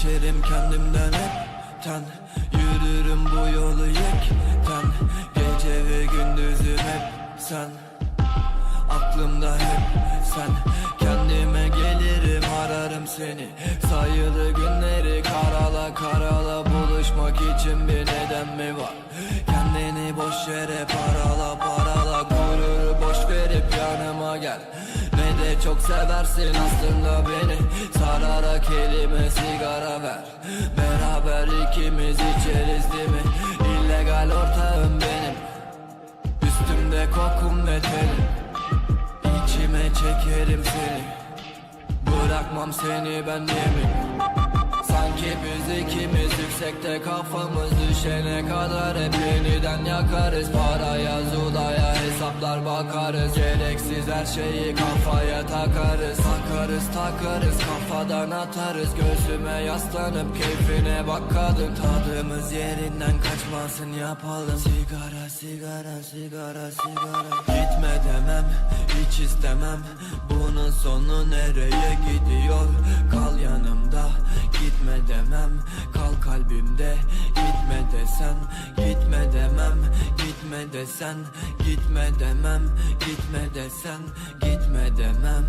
kendimden hepten. Yürürüm bu yolu yekten. Gece ve gündüzüm hep sen. Aklımda hep sen. Kendime gelirim ararım seni. Sayılı günleri karala karala Buluşmak için bir neden mi var? Kendini boş yere parala parala Gururu boş verip yanıma gel. Ne de çok seversin aslında beni. Sararak elime sigara ver Beraber ikimiz içeriz değil mi? İllegal ortağım benim. Üstümde kokum ve telim İçime çekerim seni. Bırakmam seni ben yemin. Sanki biz ikimiz yüksekte kafamız düşene kadar Hep yeniden yakarız. Paraya zulaya hesaplar bakarız. Gereksiz her şeyi kafaya takarız Takarız takarız kafadan atarız. Göğsüme yaslanıp keyfine bak Tadımız yerinden kaçmasın yapalım. Sigara sigara sigara sigara. Gitme demem hiç istemem. Bunun sonu nereye gidiyor? Kal yanımda gitme demem. Kal kalbimde gitme desen Gitme demem gitme desen. Gitme demem gitme desen. Gitme demem